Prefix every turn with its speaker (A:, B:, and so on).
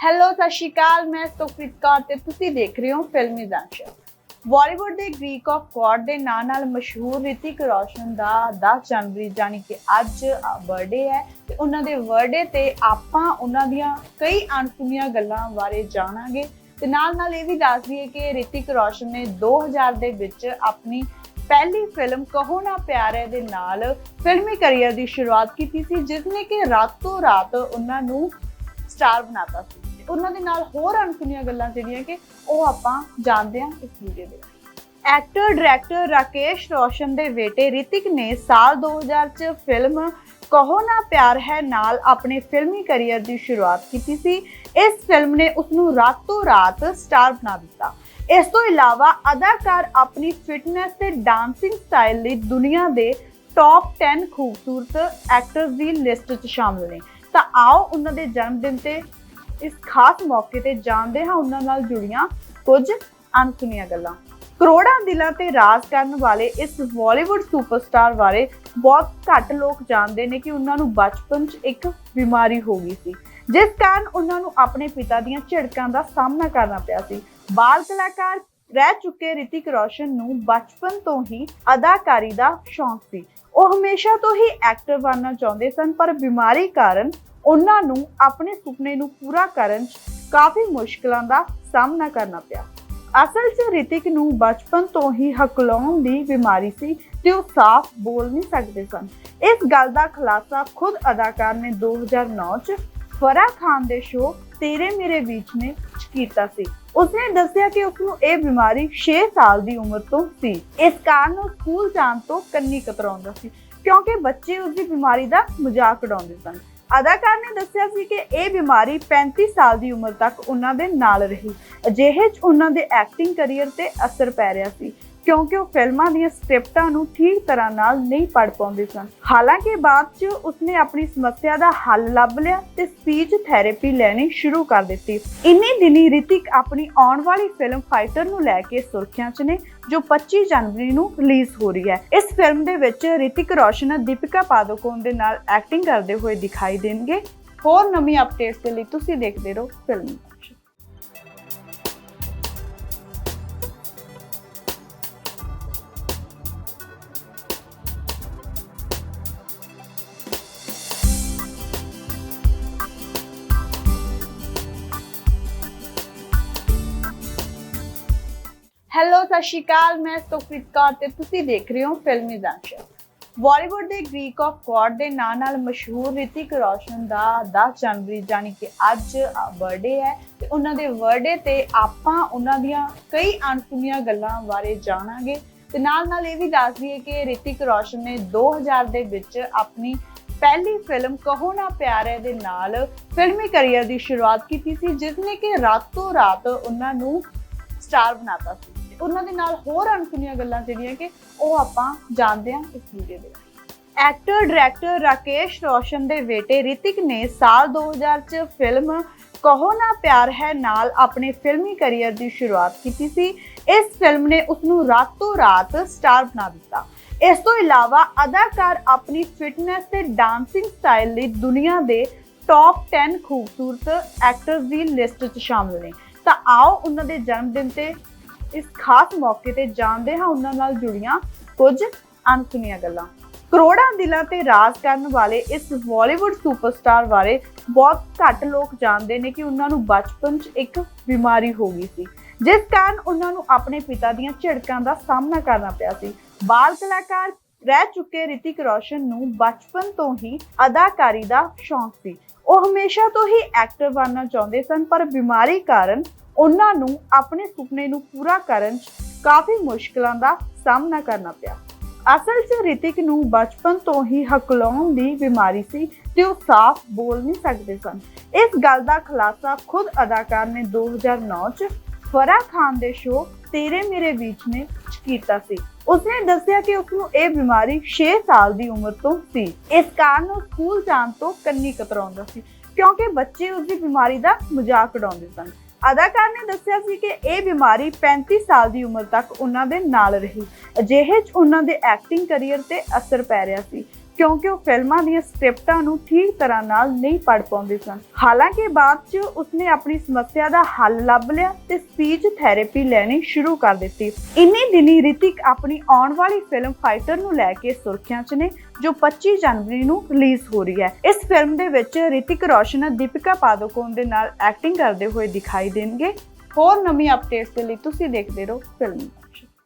A: Hello ਸਤਿ ਸ਼੍ਰੀ ਅਕਾਲ ਮੈਂ ਸੁਖਪ੍ਰੀਤ ਕੌਰ ਤੇ ਤੁਸੀਂ ਦੇਖ ਰਹੇ ਹੋ ਫਿਲਮੀ ਦਾਂਸ਼ਾ ਬਾਲੀਵੁੱਡ ਦੇ ਗ੍ਰੀਕ ਆਫ ਗॉड ਦੇ ਨਾਂ ਨਾਲ ਮਸ਼ਹੂਰ ਰਿਤਿਕ ਰੋਸ਼ਨ ਦਾ 10 ਜਨਵਰੀ ਜਾਨੀ ਕਿ ਅੱਜ ਬਰਥਡੇ ਹੈ ਤੇ ਉਹਨਾਂ ਦੇ ਬਰਥਡੇ ਤੇ ਆਪਾਂ ਉਹਨਾਂ ਦੀਆਂ ਕਈ ਅਣਸੁਣੀਆਂ ਗੱਲਾਂ ਬਾਰੇ ਜਾਣਾਂਗੇ। ਤੇ ਨਾਲ ਨਾਲ ਇਹ ਵੀ ਦੱਸ ਦਈਏ ਕਿ ਰਿਤਿਕ ਰੋਸ਼ਨ ਨੇ 2000 ਦੇ ਵਿੱਚ ਆਪਣੀ ਪਹਿਲੀ ਫਿਲਮ ਕਹੋ ਨਾ ਪਿਆਰ ਦੇ ਨਾਲ ਫਿਲਮੀ ਕੈਰੀਅਰ ਦੀ ਸ਼ੁਰੂਆਤ ਕੀਤੀ ਸੀ, ਜਿਸ ਨੇ ਕਿ ਰਾਤੋਂ ਰਾਤ ਉਹਨਾਂ ਨੂੰ ਸਟਾਰ ਬਣਾਤਾ ਸੀ। ਤੇ ਉਹਨਾਂ ਦੇ ਨਾਲ ਹੋਰ ਅਣਸੁਣੀਆਂ ਗੱਲਾਂ ਜਿਹੜੀਆਂ ਕਿ ਉਹ ਆਪਾਂ ਜਾਣਦੇ ਹਾਂ ਇਸ ਵੀਡੀਓ ਦੇ ਐਕਟਰ ਡਾਇਰੈਕਟਰ ਰਾਕੇਸ਼ ਰੋਸ਼ਨ ਦੇ ਬੇਟੇ ਰਿਤਿਕ ਨੇ ਸਾਲ 2000 ਚ ਫਿਲਮ ਕਹੋ ਨਾ ਪਿਆਰ ਹੈ ਨਾਲ ਆਪਣੇ ਫਿਲਮੀ ਕੈਰੀਅਰ ਦੀ ਸ਼ੁਰੂਆਤ ਕੀਤੀ ਸੀ। ਇਸ ਫਿਲਮ ਨੇ ਉਸ ਨੂੰ ਰਾਤੋਂ ਰਾਤ ਸਟਾਰ ਬਣਾ ਦਿੱਤਾ। ਇਸ ਤੋਂ ਇਲਾਵਾ ਅਦਾਕਾਰ ਆਪਣੀ ਫਿਟਨੈਸ ਤੇ ਡਾਂਸਿੰਗ ਸਟਾਈਲ ਲਈ ਦੁਨੀਆ ਦੇ ਟੌਪ 10 ਖੂਬਸੂਰਤ ਐਕਟਰਸ ਦੀ ਲਿਸਟ 'ਚ ਸ਼ਾਮਲ ਨੇ। ਤਾਂ ਆਓ ਉਹਨਾਂ ਦੇ ਜਨਮ ਦਿਨ ਤੇ ਇਸ ਖਾਸ ਮੌਕੇ ਤੇ ਜਾਣਦੇ ਹਾਂ ਉਹਨਾਂ ਨਾਲ ਜੁੜੀਆਂ ਕੁਝ ਅਣਸੁਣੀਆਂ ਗੱਲਾਂ। ਕਰੋੜਾਂ ਦਿਲਾਂ ਤੇ ਰਾਜ ਕਰਨ ਵਾਲੇ ਇਸ ਬਾਲੀਵੁੱਡ ਸੁਪਰਸਟਾਰ ਬਾਰੇ ਬਹੁਤ ਘੱਟ ਲੋਕ ਜਾਣਦੇ ਨੇ ਕਿ ਉਹਨਾਂ ਨੂੰ ਬਚਪਨ 'ਚ ਇੱਕ ਬਿਮਾਰੀ ਹੋ ਗਈ ਸੀ, ਜਿਸ ਕਾਰਨ ਉਹਨਾਂ ਨੂੰ ਆਪਣੇ ਪਿਤਾ ਦੀਆਂ ਝਿੜਕਾਂ ਦਾ ਸਾਹਮਣਾ ਕਰਨਾ ਪਿਆ ਸੀ। ਬਾਲ ਕਲਾਕਾਰ ਰਹਿ ਚੁੱਕੇ ਰਿਤਿਕ ਰੋਸ਼ਨ ਨੂੰ ਬਚਪਨ ਤੋਂ ਹੀ ਅਦਾਕਾਰੀ ਦਾ ਸ਼ੌਂਕ ਸੀ। ਉਹ ਹਮੇਸ਼ਾ ਤੋਂ ਹੀ ਐਕਟਰ ਬਣਨਾ ਚਾਹੁੰਦੇ ਸਨ, ਪਰ ਬਿਮਾਰੀ ਕਾਰਨ ਉਹਨਾਂ ਨੂੰ ਆਪਣੇ ਸੁਪਨੇ ਨੂੰ ਪੂਰਾ ਕਰਨ 'ਚ ਕਾਫੀ ਮੁਸ਼ਕਲਾਂ ਦਾ ਸਾਹਮਣਾ ਕਰਨਾ ਪਿਆ। ਅਸਲ 'ਚ ਰਿਤਿਕ ਨੂੰ ਬਚਪਨ ਤੋਂ ਹੀ ਹਕਲਾਉਣ ਦੀ ਬਿਮਾਰੀ ਸੀ ਤੇ ਉਹ ਸਾਫ਼ ਬੋਲ ਨਹੀਂ ਸਕਦੇ ਸਨ। ਇਸ ਗੱਲ ਦਾ ਖੁਲਾਸਾ ਖੁਦ ਅਦਾਕਾਰ ਨੇ 2009 'ਚ ਫਰਾ ਖਾਨ ਦੇ ਸ਼ੋਅ ਤੇਰੇ ਮੇਰੇ ਵਿੱਚ ਨੇ ਕੀਤਾ ਸੀ। ਉਸਨੇ ਦੱਸਿਆ ਕਿ ਉਸ ਨੂੰ ਇਹ ਬਿਮਾਰੀ 6 ਸਾਲ ਦੀ ਉਮਰ ਤੋਂ ਸੀ। ਇਸ ਕਾਰਨ ਉਹ ਸਕੂਲ ਜਾਣ ਤੋਂ ਕੰਨੀ ਕਤਰਾਉਂਦਾ ਸੀ, ਕਿਉਂਕਿ ਬੱਚੇ ਉਸ ਦੀ ਬਿਮਾਰੀ ਦਾ ਮਜ਼ਾਕ ਉਡਾਉਂਦੇ ਸਨ। ਅਦਾਕਾਰ ਨੇ ਦੱਸਿਆ ਸੀ ਕਿ ਇਹ ਬਿਮਾਰੀ 35 ਸਾਲ ਦੀ ਉਮਰ ਤੱਕ ਉਹਨਾਂ ਦੇ ਨਾਲ ਰਹੀ। ਅਜਿਹੇ 'ਚ ਉਹਨਾਂ ਦੇ ਐਕਟਿੰਗ ਕੈਰੀਅਰ ਤੇ ਅਸਰ ਪੈ ਰਿਹਾ ਸੀ। ਕਿਉਂਕਿ ਉਹ ਫਿਲਮਾਂ ਦੀਆਂ ਸਕ੍ਰਿਪਟਾਂ ਨੂੰ ਠੀਕ ਤਰ੍ਹਾਂ ਨਾਲ ਨਹੀਂ ਪੜ੍ਹ ਪਾਉਂਦੇ ਸਨ। ਹਾਲਾਂਕਿ ਬਾਅਦ 'ਚ ਉਸਨੇ ਆਪਣੀ ਸਮੱਸਿਆ ਦਾ ਹੱਲ ਲੱਭ ਲਿਆ ਤੇ ਸਪੀਚ ਥੈਰੇਪੀ ਲੈਣੀ ਸ਼ੁਰੂ ਕਰ ਦਿੱਤੀ। ਇੰਨੇ ਦਿਨੀ ਰਿਤਿਕ ਆਪਣੀ ਆਉਣ ਵਾਲੀ ਫਿਲਮ ਫਾਈਟਰ ਨੂੰ ਲੈ ਕੇ ਸੁਰਖੀਆਂ 'ਚ ਨੇ, ਜੋ 25 ਜਨਵਰੀ ਨੂੰ ਰਿਲੀਜ਼ ਹੋ ਰਹੀ ਹੈ। ਇਸ ਫਿਲਮ ਦੇ ਵਿੱਚ ਰਿਤਿਕ ਰੋਸ਼ਨ ਦੀਪਿਕਾ ਪਾਦੂਕੋਣ ਦੇ ਨਾਲ ਐਕਟਿੰਗ ਕਰਦੇ ਹੋਏ ਦਿਖਾਈ ਦੇਣਗੇ। ਹੋਰ ਨਵੀਂ ਅਪਡੇਟਸ ਦੇ ਲਈ ਤੁਸੀਂ ਦੇਖਦੇ ਰਹੋ ਫਿਲਮ ਹੈਲੋ, ਸਤਿ ਸ਼੍ਰੀ ਅਕਾਲ, ਮੈਂ ਸੁਖਪ੍ਰੀਤ ਕੌਰ ਤੇ ਤੁਸੀਂ ਦੇਖ ਰਹੇ ਹੋ ਫਿਲਮੀ ਦਾਂਸ਼ਾ ਬਾਲੀਵੁੱਡ ਦੇ ਗ੍ਰੀਕ ਆਫ ਗੋਡ ਦੇ ਨਾਂ ਨਾਲ ਮਸ਼ਹੂਰ ਰਿਤਿਕ ਰੋਸ਼ਨ ਦਾ 10 ਜਨਵਰੀ ਜਾਨੀ ਕਿ ਅੱਜ ਬਰਥਡੇ ਹੈ ਤੇ ਉਹਨਾਂ ਦੇ ਬਰਥਡੇ ਤੇ ਆਪਾਂ ਉਹਨਾਂ ਦੀਆਂ ਕਈ ਅਣਸੁਣੀਆਂ ਗੱਲਾਂ ਬਾਰੇ ਜਾਣਾਂਗੇ। ਤੇ ਨਾਲ ਨਾਲ ਇਹ ਵੀ ਦੱਸ ਦਈਏ ਕਿ ਰਿਤਿਕ ਰੋਸ਼ਨ ਨੇ 2000 ਦੇ ਵਿੱਚ ਆਪਣੀ ਪਹਿਲੀ ਫਿਲਮ ਕਹੋ ਨਾ ਪਿਆਰ ਦੇ ਨਾਲ ਫਿਲਮੀ ਕੈਰੀਅਰ ਦੀ ਸ਼ੁਰੂਆਤ ਕੀਤੀ ਸੀ, ਜਿਸ ਨੇ ਕਿ ਰਾਤੋਂ ਰਾਤ ਉਹਨਾਂ ਨੂੰ ਸਟਾਰ ਬਣਾਤਾ ਸੀ। ਉਹਨਾਂ ਦੇ ਨਾਲ ਹੋਰ ਅਣਸੁਣੀਆਂ ਗੱਲਾਂ ਜਿਹੜੀਆਂ ਕਿ ਉਹ ਆਪਾਂ ਜਾਣਦੇ ਹਾਂ ਇਸ ਵੀਡੀਓ ਦੇ ਵਿੱਚ। ਐਕਟਰ ਡਾਇਰੈਕਟਰ ਰਾਕੇਸ਼ ਰੋਸ਼ਨ ਦੇ ਬੇਟੇ ਰਿਤਿਕ ਨੇ ਸਾਲ 2000 ਚ ਫਿਲਮ ਕਹੋ ਨਾ ਪਿਆਰ ਹੈ ਨਾਲ ਆਪਣੇ ਫਿਲਮੀ ਕੈਰੀਅਰ ਦੀ ਸ਼ੁਰੂਆਤ ਕੀਤੀ ਸੀ। ਇਸ ਫਿਲਮ ਨੇ ਉਸ ਨੂੰ ਰਾਤੋਂ ਰਾਤ ਸਟਾਰ ਬਣਾ ਦਿੱਤਾ। ਇਸ ਤੋਂ ਇਲਾਵਾ ਅਦਾਕਾਰ ਆਪਣੀ ਫਿਟਨੈਸ ਤੇ ਡਾਂਸਿੰਗ ਸਟਾਈਲ ਲਈ ਦੁਨੀਆ ਦੇ ਟੌਪ 10 ਖੂਬਸੂਰਤ ਐਕਟਰਸ ਦੀ ਲਿਸਟ 'ਚ ਸ਼ਾਮਲ ਨੇ। ਤਾਂ ਆਓ ਉਹਨਾਂ ਦੇ ਜਨਮ ਦਿਨ ਤੇ ਇਸ ਖਾਸ ਮੌਕੇ ਤੇ ਜਾਣਦੇ ਹਾਂ ਉਹਨਾਂ ਨਾਲ ਜੁੜੀਆਂ ਕੁਝ ਅਣਸੁਣੀਆਂ ਗੱਲਾਂ। ਕਰੋੜਾਂ ਦਿਲਾਂ ਤੇ ਰਾਜ ਕਰਨ ਵਾਲੇ ਇਸ ਬਾਲੀਵੁੱਡ ਸੁਪਰਸਟਾਰ ਬਾਰੇ ਬਹੁਤ ਘੱਟ ਲੋਕ ਜਾਣਦੇ ਨੇ ਕਿ ਉਹਨਾਂ ਨੂੰ ਬਚਪਨ 'ਚ ਇੱਕ ਬਿਮਾਰੀ ਹੋ ਗਈ ਸੀ। ਜਿਸ ਕਾਰਨ ਉਹਨਾਂ ਨੂੰ ਆਪਣੇ ਪਿਤਾ ਦੀਆਂ ਝਿੜਕਾਂ ਦਾ ਸਾਹਮਣਾ ਕਰਨਾ ਪਿਆ ਸੀ। ਬਾਲ ਕਲਾਕਾਰ ਰਹਿ ਚੁੱਕੇ ਰਿਤਿਕ ਰੋਸ਼ਨ ਨੂੰ ਬਚਪਨ ਤੋਂ ਹੀ ਅਦਾਕਾਰੀ ਦਾ ਸ਼ੌਂਕ ਸੀ। ਉਹ ਹਮੇਸ਼ਾ ਤੋਂ ਹੀ ਐਕਟਰ ਬਣਨਾ ਚਾਹੁੰਦੇ ਸਨ, ਪਰ ਬਿਮਾਰੀ ਕਾਰਨ ਉਹਨਾਂ ਨੂੰ ਆਪਣੇ ਸੁਪਨੇ ਨੂੰ ਪੂਰਾ ਕਰਨ 'ਚ ਕਾਫੀ ਮੁਸ਼ਕਲਾਂ ਦਾ ਸਾਹਮਣਾ ਕਰਨਾ ਪਿਆ। ਅਸਲ 'ਚ ਰਿਤਿਕ ਨੂੰ ਬਚਪਨ ਤੋਂ ਹੀ ਹਕਲਾਉਣ ਦੀ ਬਿਮਾਰੀ ਸੀ ਤੇ ਉਹ ਸਾਫ਼ ਬੋਲ ਨਹੀਂ ਸਕਦੇ ਸਨ। ਇਸ ਗੱਲ ਦਾ ਖੁਲਾਸਾ ਖੁਦ ਅਦਾਕਾਰ ਨੇ 2009 'ਚ ਫਰਾ ਖਾਨ ਦੇ ਸ਼ੋਅ ਤੇਰੇ ਮੇਰੇ ਵਿੱਚ ਨੇ ਕੀਤਾ ਸੀ। ਉਸਨੇ ਦੱਸਿਆ ਕਿ ਉਸਨੂੰ ਇਹ ਬਿਮਾਰੀ 6 ਸਾਲ ਦੀ ਉਮਰ ਤੋਂ ਸੀ। ਇਸ ਕਾਰਨ ਉਹ ਸਕੂਲ ਜਾਣ ਤੋਂ ਕੰਨੀ ਕਤਰਾਉਂਦਾ ਸੀ, ਕਿਉਂਕਿ ਬੱਚੇ ਉਸ ਦੀ ਬਿਮਾਰੀ ਦਾ ਮਜ਼ਾਕ ਉਡਾਉਂਦੇ ਸਨ। ਅਦਾਕਾਰ ਨੇ ਦੱਸਿਆ ਸੀ ਕਿ ਇਹ ਬਿਮਾਰੀ 35 ਸਾਲ ਦੀ ਉਮਰ ਤੱਕ ਉਹਨਾਂ ਦੇ ਨਾਲ ਰਹੀ। ਅਜਿਹੇ 'ਚ ਉਹਨਾਂ ਦੇ ਐਕਟਿੰਗ ਕੈਰੀਅਰ ਤੇ ਅਸਰ ਪੈ ਰਿਹਾ ਸੀ। ਕਿਉਂਕਿ ਉਹ ਫਿਲਮਾਂ ਦੀਆਂ ਸਕ੍ਰਿਪਟਾਂ ਨੂੰ ਠੀਕ ਤਰ੍ਹਾਂ ਨਾਲ ਨਹੀਂ ਪੜ ਪਾਉਂਦੇ ਸਨ। ਹਾਲਾਂਕਿ ਬਾਅਦ 'ਚ ਉਸਨੇ ਆਪਣੀ ਸਮੱਸਿਆ ਦਾ ਹੱਲ ਲੱਭ ਲਿਆ ਤੇ ਸਪੀਚ ਥੈਰੇਪੀ ਲੈਣੀ ਸ਼ੁਰੂ ਕਰ ਦਿੱਤੀ। ਇੰਨੀ ਦਿਨੀ ਰਿਤਿਕ ਆਪਣੀ ਆਉਣ ਵਾਲੀ ਫਿਲਮ ਫਾਈਟਰ ਨੂੰ ਲੈ ਕੇ ਸੁਰਖੀਆਂ 'ਚ ਨੇ, ਜੋ 25 ਜਨਵਰੀ ਨੂੰ ਰਿਲੀਜ਼ ਹੋ ਰਹੀ ਹੈ। ਇਸ ਫਿਲਮ ਦੇ ਵਿੱਚ ਰਿਤਿਕ ਰੋਸ਼ਨ, ਦੀਪਿਕਾ ਪਾਦੂਕੋਣ ਦੇ ਨਾਲ ਐਕਟਿੰਗ ਕਰਦੇ ਹੋਏ ਦਿਖਾਈ ਦੇਣਗੇ। ਹੋਰ ਨਵੀਂ ਅਪਡੇਟਸ ਦੇ ਲਈ ਤੁਸੀਂ ਦੇਖਦੇ ਰਹੋ ਫਿਲਮ